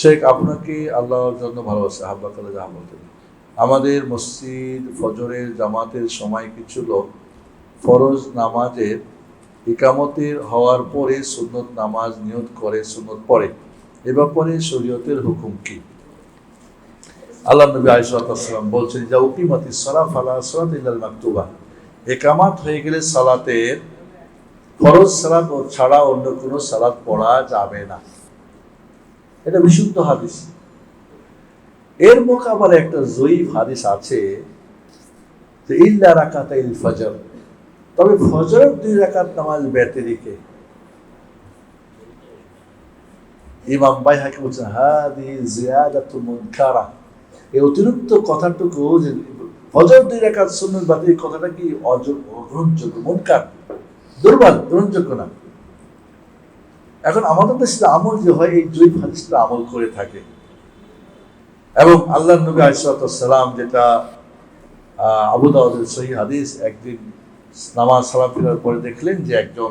শেখ, আপনাকে আল্লাহর জন্য ভালোবাসে হাব্বা কালে বলতেন আমাদের মসজিদ, ফজরের জামাতের সময় কিছু লোক ফরজ নামাজের ইকামতের হওয়ার পরে সুন্নত নামাজ নিয়ত করে, সুন্নত পড়ে। এ ব্যাপারে শরীয়তের হুকুম কি? আল্লাহ নবী আলিসাল্লাম বলছেন যা উকিমতি সালাম ফালা সালাত ইল্লাল মাকতুবা। একামাত হয়ে গেলে সালাতের ফরজ সালাত ছাড়া অন্য কোনো সালাত পড়া যাবে না। এটা বিশুদ্ধ হাদিস। এর মোকাবেলা একটা জয়ীফ হাদিস আছে যে, ইল্লা ইল ফজর। তবে দুই রাকাত নামাজ ইমাম বাই হাকি বলছেন, হাদি জিয়াদাতু মুনকারা। এই অতিরিক্ত কথাটুকু যে, ফজর দুই রাকাত সুন্নত এই কথাটা কি অযোগ্য মুনকার? দুর্বল, গ্রহণযোগ্য না। এখন আমাদের দেশে আমল যে হয়, এই জৈব হাদিসটা আমল করে থাকে। এবং আল্লাহ নবী আলিসাল্লাম যেটা আবু দাউদের সহি হাদিস, একদিন নামাজ সালাম ফেরার পরে দেখলেন যে একজন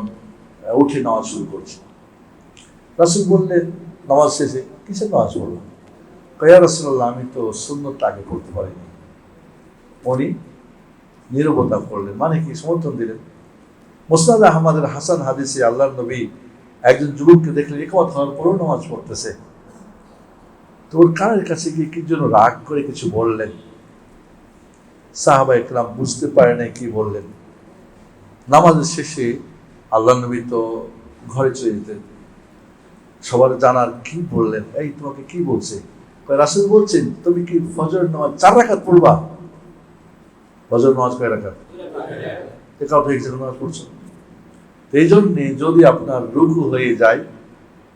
উঠে নামাজ শুরু করছে। রাসুল বললেন, নামাজ শেষে কিসের নামাজ পড়ল কয়া রাসুল্লাহ আমি তো সুন্নতটা আগে পড়তে পারিনি। উনি নিরবতা করলেন। মানে কি? সমর্থন দিলেন। মোসনাদ আহমদের হাসান হাদিসে আল্লাহ নবী একজন যুবককে দেখলেন একমত হওয়ার পরেও নামাজ পড়তেছে। তো ওর কানের কাছে গিয়ে কি জন্য রাগ করে কিছু বললেন। সাহাবা একরাম বুঝতে পারে নাই কি বললেন। নামাজের শেষে আল্লাহ নবী তো ঘরে চলে যেতেন। সবার জানার কি বললেন? এই তোমাকে কি বলছে? রাসুল বলছেন, তুমি কি ফজর নামাজ চার রাখাত পড়বা? ফজর নামাজ কয় রাখাত একাউট হয়ে গেছে নামাজ পড়ছো। এই জন্যে যদি আপনার রুকু হয়ে যায়,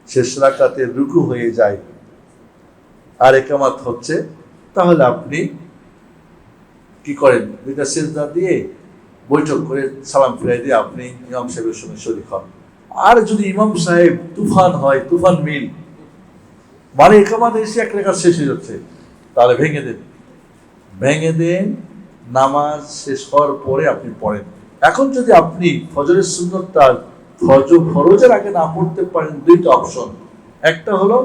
শেষ রাকাতে রুকু হয়ে যায়, আর একামাত হচ্ছে, তাহলে আপনি কি করেন? দুইটা সেজদা দিয়ে বৈঠক করে সালাম ফিরাই দিয়ে আপনি ইমাম সাহেবের সঙ্গে শরীর হন। আর যদি ইমাম সাহেব তুফান হয়, তুফান মিল মানে একামাত এসে এক রেখা শেষ হয়ে যাচ্ছে, তাহলে ভেঙে দেন। ভেঙে দেন, নামাজ শেষ হওয়ার পরে আপনি পড়েন। এখন যদি আপনি ফজরের সুন্দরটা ফজ ফরজের আগে না পড়তে পারেন, দুইটা অপশন একটা হলো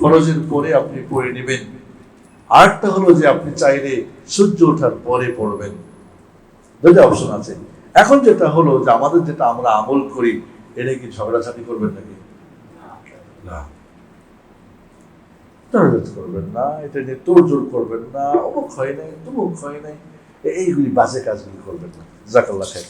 ফরজের পরে আপনি পড়ে নেবেন। আরেকটা হলো যে আপনি চাইলে সূর্য ওঠার পরে পড়বেন। দুইটা অপশন আছে। এখন যেটা হলো যে আমাদের যেটা আমরা আমল করি, এটা কি ঝগড়াঝাটি করবেন নাকি? না। করবেন না, এটা নিয়ে তোড়জোড় করবেন না, অমুক হয় নাই, তমুক হয় নাই, এইগুলি বাজে কাজগুলি করবেন না। জাকাল্লা খাই